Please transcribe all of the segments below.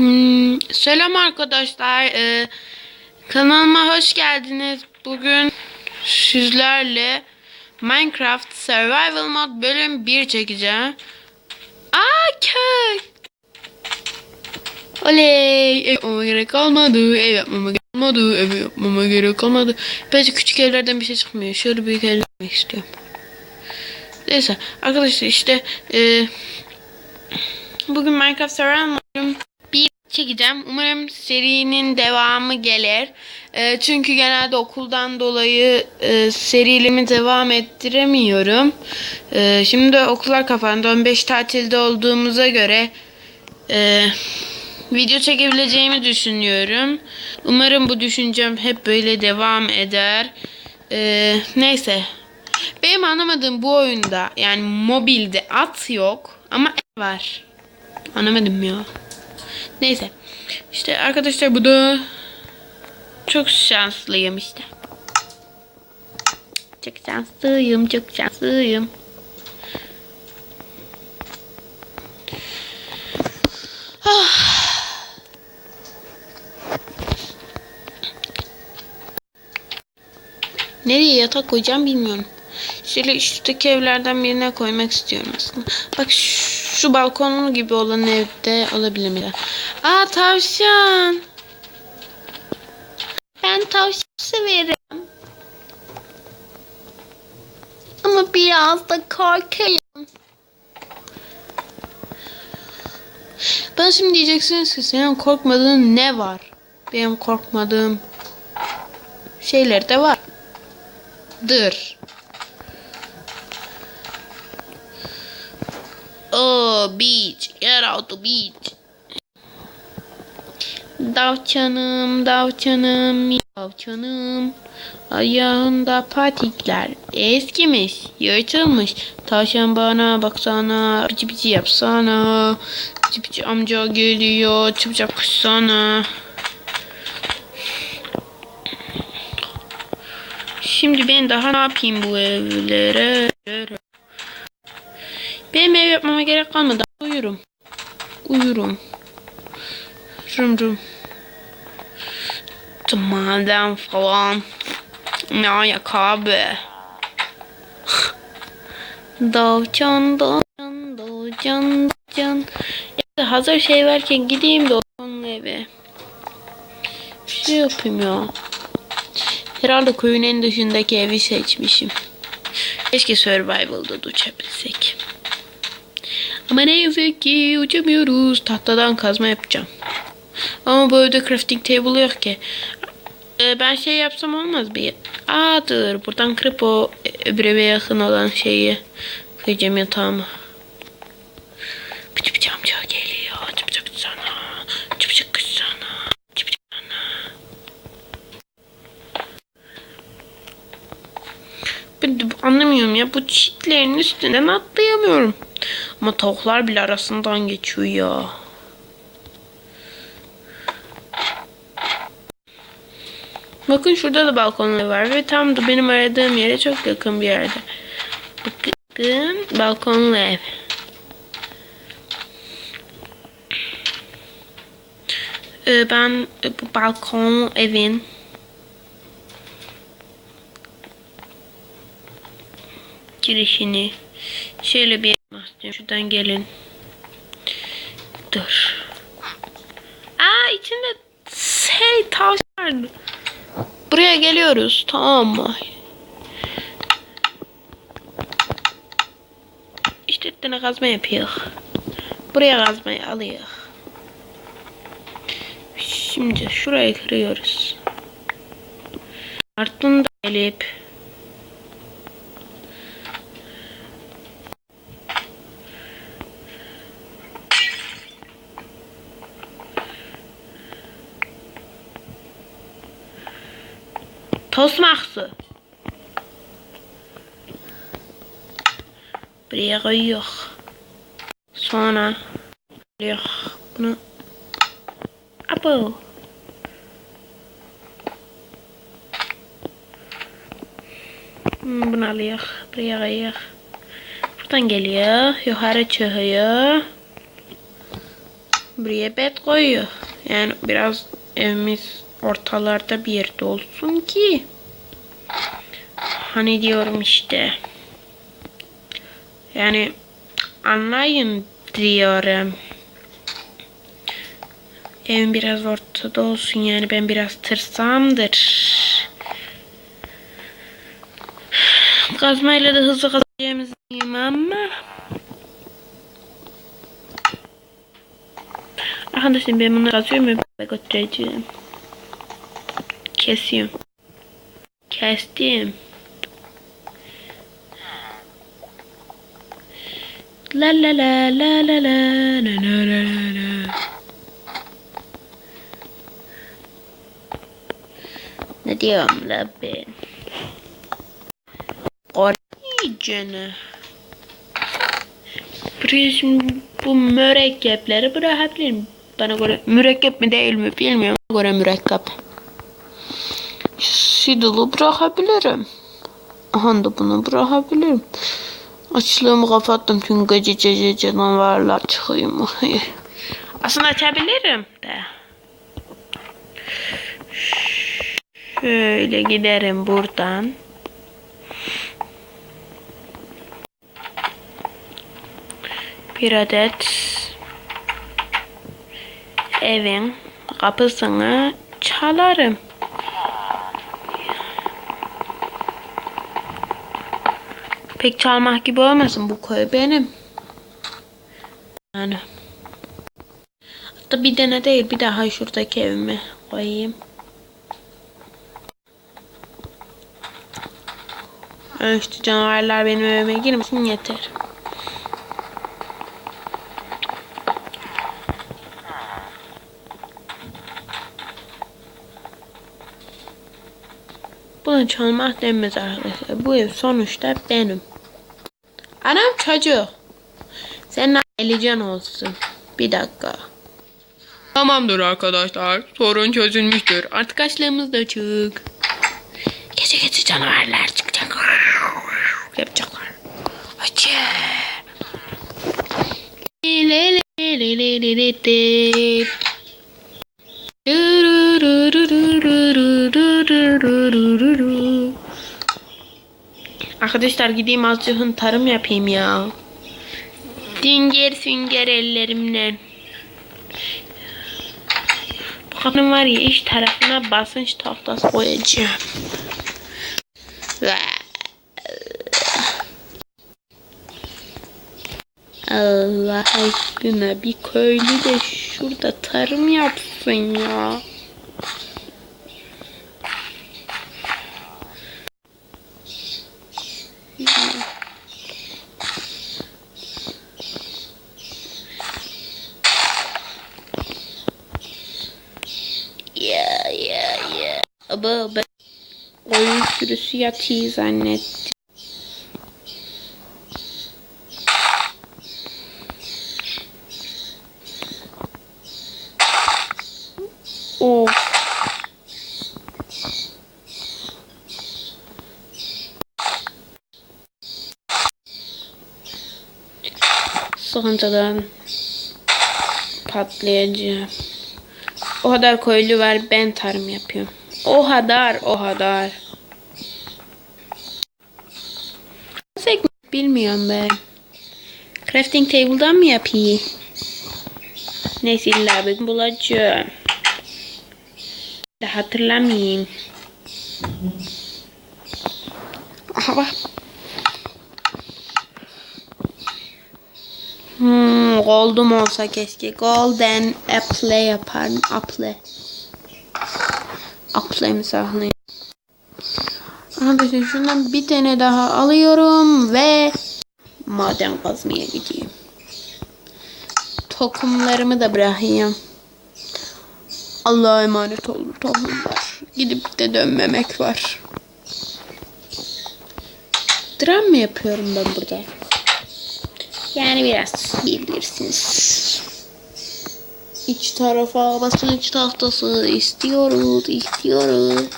Hmm, selam arkadaşlar. Ee, kanalıma hoş geldiniz. Bugün sizlerle Minecraft Survival Mod bölüm 1 çekeceğim. Aa köy. Oley. Ev yapmama gerek kalmadı. Ev yapmama gerek kalmadı. Ev yapmama gerek kalmadı. Bence küçük evlerden bir şey çıkmıyor. Şöyle büyük evler istiyorum. Neyse arkadaşlar işte e, bugün Minecraft Survival bir çekeceğim. Umarım serinin devamı gelir. E, çünkü genelde okuldan dolayı e, serilerimi devam ettiremiyorum. E, şimdi okullar kapandı. 15 tatilde olduğumuza göre e, video çekebileceğimi düşünüyorum. Umarım bu düşüncem hep böyle devam eder. E, neyse. Benim anlamadığım bu oyunda yani mobilde at yok ama var. Anlamadım ya. Neyse. İşte arkadaşlar bu da çok şanslıyım işte. Çok şanslıyım, çok şanslıyım. Nereye yatak koyacağım bilmiyorum. Şöyle şuradaki evlerden birine koymak istiyorum aslında. Bak şu, şu balkonlu gibi olan evde olabilir mi? Aa tavşan. Ben tavşan severim. Ama biraz da korkarım. Ben şimdi diyeceksiniz ki senin korkmadığın ne var? Benim korkmadığım şeyler de var. Dır. Oh, beach. Get out the beach. Davçanım, davçanım, davçanım. Ayağında patikler eskimiş, yırtılmış. Tavşan bana baksana, pici pici yapsana. Pici pici amca geliyor, çabucak kuşsana. Şimdi ben daha ne yapayım bu evlere? Benim ev yapmama gerek kalmadı. Uyurum. Uyurum. Rum rum. Dumandan falan. Ne ayak abi. Davcan davcan davcan davcan. Ya hazır şey varken gideyim de onun eve. Şey yapayım ya. Herhalde köyün en dışındaki evi seçmişim. Keşke Survival'da da uçabilsek. Ama ne yazık ki uçamıyoruz. Tahtadan kazma yapacağım. Ama evde crafting table yok ki. Ee, ben şey yapsam olmaz bir. Aa dur. Buradan kırıp o öbür eve yakın olan şeyi koyacağım yatağıma. Pıçı pıçı amca geliyor. Çıp çıp sana. Çıp çıp kız sana. Çıp çıp sana. Ben de anlamıyorum ya. Bu çitlerin üstünden atlayamıyorum. Ama tavuklar bile arasından geçiyor ya. Bakın şurada da balkonlar var ve tam da benim aradığım yere çok yakın bir yerde. Bakın balkonlu ev. Ee, ben bu balkonlu evin girişini şöyle bir Şuradan gelin. Dur. Aa içinde şey tavşan. Buraya geliyoruz. Tamam mı? İşte tane kazma yapıyor. Buraya kazmayı alıyor. Şimdi şurayı kırıyoruz. Ardından gelip Tosmaksı. Buraya koyuyor. Sonra koyuyor. Bunu Abo. Hmm, Bunu alıyor. Buraya koyuyor. Buradan geliyor. Yukarı çıkıyor. buraya bed koyuyor. Yani biraz evimiz ortalarda bir yerde olsun ki. Hani diyorum işte. Yani anlayın diyorum. Evim biraz ortada olsun yani ben biraz tırsamdır. Kazmayla da hızlı kazacağımızı diyeyim ama. Arkadaşlar ben bunu kazıyorum ve götüreceğim. Kesiyorum. Kestim. La la la la la la la la la la. Ne diyorum la ben? Or iyicene. Buraya şimdi bu mürekkepleri bırakabilirim. Bana göre mürekkep mi değil mi bilmiyorum. Bana göre mürekkep. Sidil'i bırakabilirim. Aha da bunu bırakabilirim. Açlığımı kapattım çünkü gece gece canavarlar çıkıyor. Aslında açabilirim de. Şöyle giderim buradan. Bir adet evin kapısını çalarım. Pek çalmak gibi olmasın bu köy benim. Yani. Hatta bir tane değil bir daha şuradaki evime koyayım. Yani canavarlar benim evime girmesin yeter. Buna çalmak denmez arkadaşlar. Bu ev sonuçta benim. Anam çocuk. Senin ailecen olsun. Bir dakika. Tamamdır arkadaşlar. Sorun çözülmüştür. Artık açlığımız da açık. Gece gece canavarlar çıkacak. Yapacaklar. Açı. Arkadaşlar gideyim azıcık tarım yapayım ya. Dünger sünger ellerimle. Bu kapının var ya iç tarafına basınç tahtası koyacağım. Allah aşkına bir köylü de şurada tarım yapsın ya. Ya ya ya. Aba ben oyun sürüsü yatıyı zannettim. Of. Sonradan patlayacağım. O kadar köylü var ben tarım yapıyorum. O kadar o kadar. Nasıl bilmiyorum ben. Crafting table'dan mı yapayım? Neyse illa gün bulacağım. De hatırlamayayım. Aha bak. Hmm, gold'um olsa keşke. Golden apple yaparım. Apple. Apple'ımı saklayayım. Arkadaşlar şundan bir tane daha alıyorum ve maden kazmaya gideyim. Tokumlarımı da bırakayım. Allah'a emanet olun tohumlar. Gidip de dönmemek var. Dram mı yapıyorum ben burada? Yani biraz bilirsiniz. İç tarafa basınç tahtası istiyoruz, istiyoruz.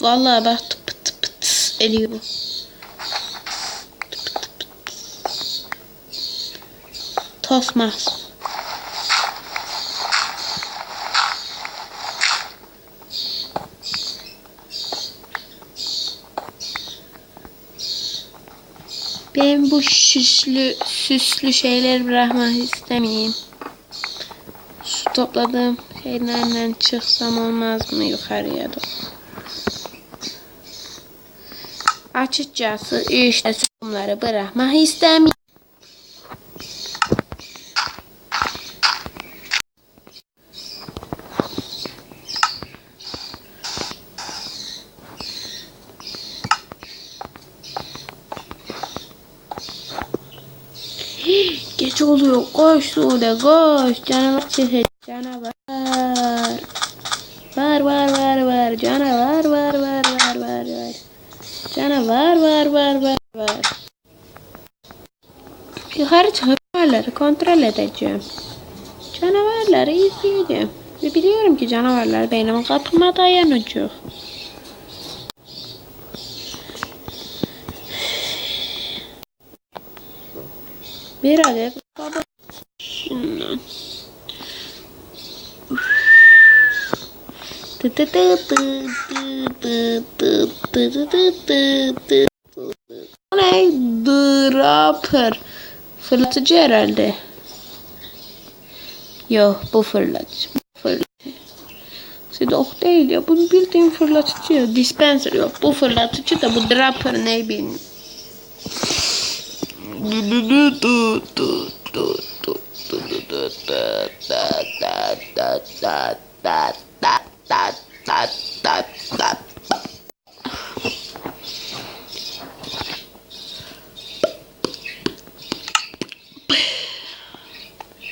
Vallahi bak tıp tıp tıs ediyor bu. Ben bu süslü süslü şeyler bırakmak istemeyeyim. Su topladığım şeylerle çıksam olmaz mı yukarıya doğru? Açıkçası işte bunları bırakmak istemiyorum. Oluyor. Koş Sude koş. Canavar çıkacak. Canavar. Var var var var. Canavar var var var var var. Canavar var var var var. Yukarı çıkıp canavarları kontrol edeceğim. Canavarları izleyeceğim. Ve biliyorum ki canavarlar benim kapıma dayanacak. Bir adet Ne? Dropper. Fırlatıcı herhalde. Yok bu fırlatıcı. Bu fırlatıcı. Sidok değil ya. Bu bildiğin fırlatıcı. Dispenser yok. Bu fırlatıcı da bu dropper ne bilmiyorum.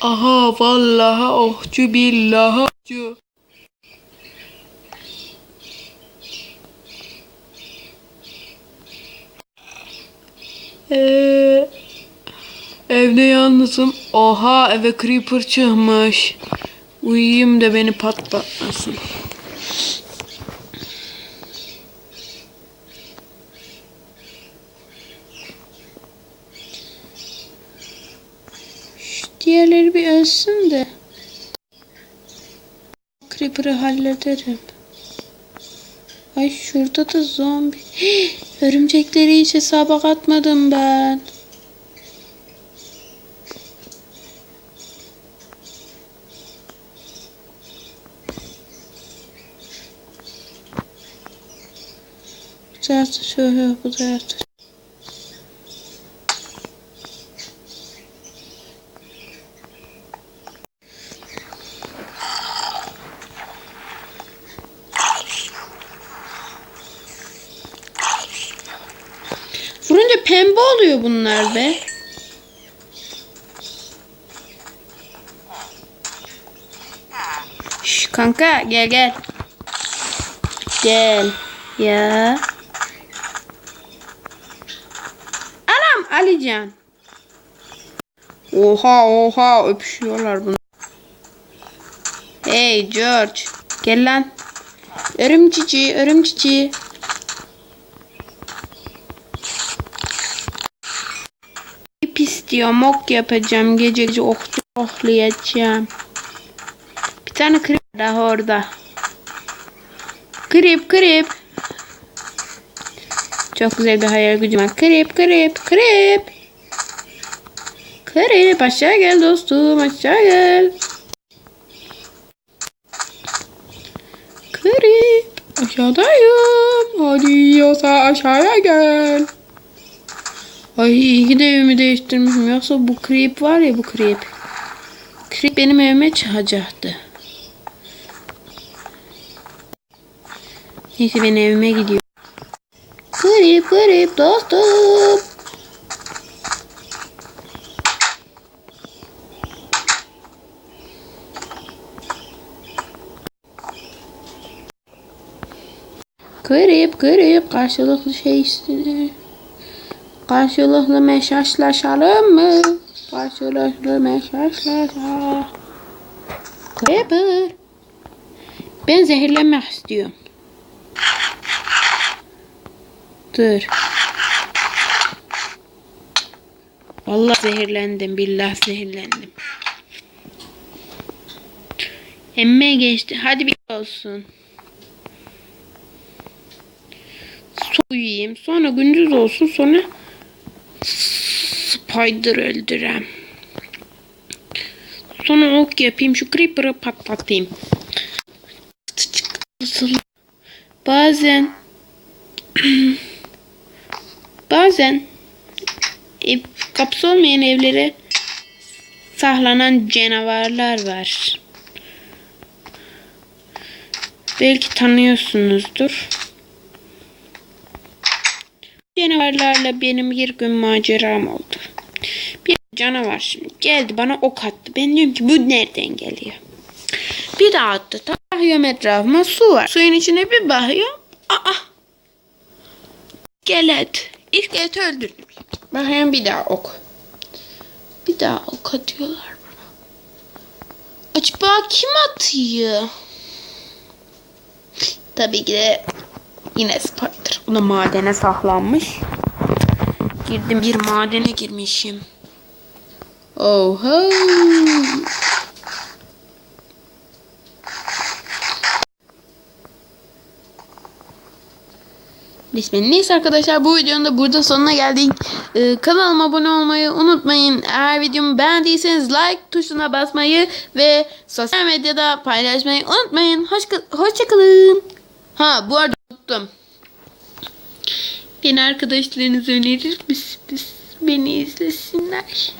Aha vallaha ohçu billaha ohçu. Ee, evde yalnızım. Oha eve creeper çıkmış. Uyuyayım da beni patlatmasın. Şu diğerleri bir ölsün de. Creeper'ı hallederim. Ay şurada da zombi. Örümcekleri hiç hesaba katmadım ben. Tarafta şöyle bu tarafta. Vurunca pembe oluyor bunlar be. Şş, kanka gel gel. Gel. Ya. Alican. Oha oha öpüşüyorlar bunu. Hey George. Gel lan. Örümcici örümcici. İp istiyorum ok yapacağım. Gece gece okçu oklayacağım. Bir tane krip daha orada. Krip krip. Çok güzel bir hayal gücüm var. Krip krip krip. Krip aşağı gel dostum aşağı gel. Krip aşağıdayım. Hadi yiyorsa aşağıya gel. Ay iyi ki de evimi değiştirmişim. Yoksa bu creep var ya bu creep. Creep benim evime çıkacaktı. Neyse ben evime gidiyorum. Creep creep dostum. Creep creep karşılıklı şey istedi. Karşılıklı meşaşlaşalım mı? Karşılıklı meşaşlaşalım. Creeper. Ben zehirlenmek istiyorum. Dur. Vallahi zehirlendim. Billah zehirlendim. Emme geçti. Hadi bir olsun. Su uyuyayım. Sonra gündüz olsun. Sonra spider öldürem. Sonra ok yapayım. Şu creeper'ı patlatayım. Bazen bazen ev, kapısı olmayan evlere saklanan canavarlar var. Belki tanıyorsunuzdur. Canavarlarla benim bir gün maceram oldu. Bir canavar şimdi geldi bana ok attı. Ben diyorum ki bu nereden geliyor? Bir daha attı. Bakıyorum etrafıma su var. Suyun içine bir bakıyorum. Aa! İskelet. İskeleti öldürdüm. Bakıyorum bir daha ok. Bir daha ok atıyorlar bana. Acaba kim atıyor? Tabii ki de yine Spider. O da madene saklanmış. Girdim bir madene girmişim. Oho. Bismillah. Neyse arkadaşlar bu videonun da burada sonuna geldik. Ee, kanalıma abone olmayı unutmayın. Eğer videomu beğendiyseniz like tuşuna basmayı ve sosyal medyada paylaşmayı unutmayın. Hoş, hoşçakalın. Ha bu arada unuttum. Beni arkadaşlarınız önerir misiniz? Beni izlesinler.